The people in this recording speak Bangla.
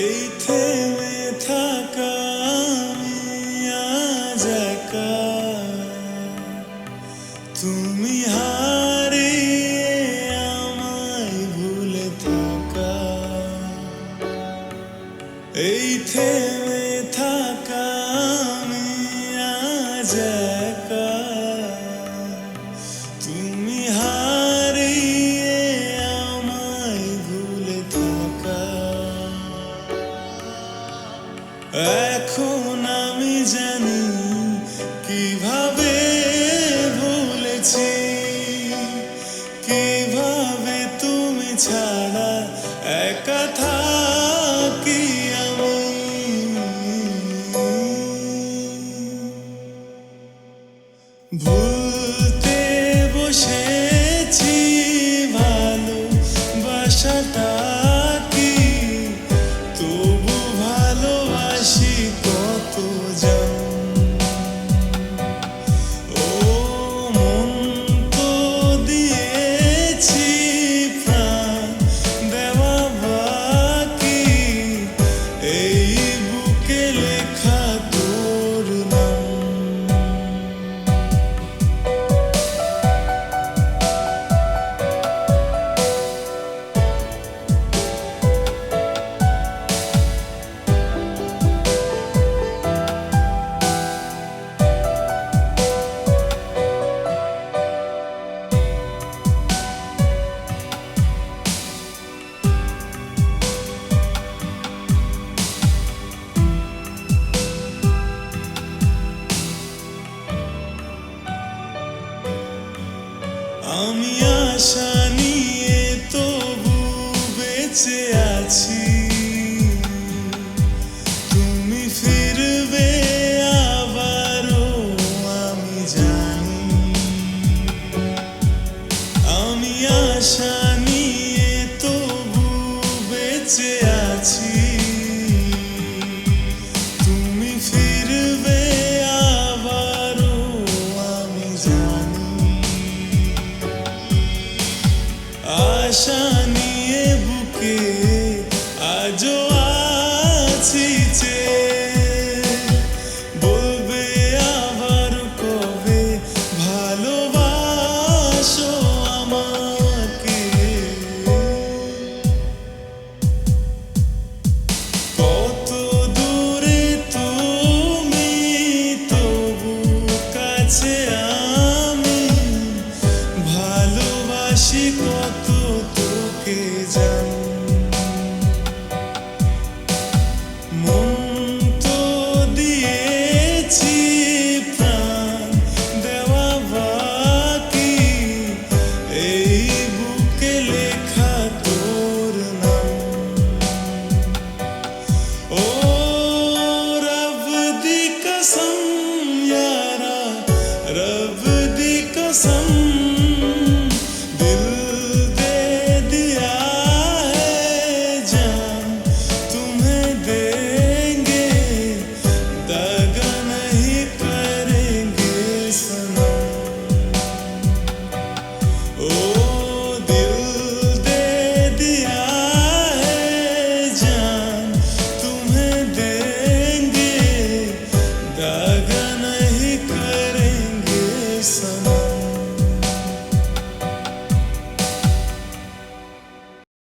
এই থেমে থাকা তুমি হারিয়ে আমায় ভুলে থাকা। এই থেমে থাকা আমি আজ এখন আমি জানি কীভাবে agir. আমি আশা নিয়ে তবু বেঁচে আছি। তুমি আমি জানি। আশা নিয়ে বুকে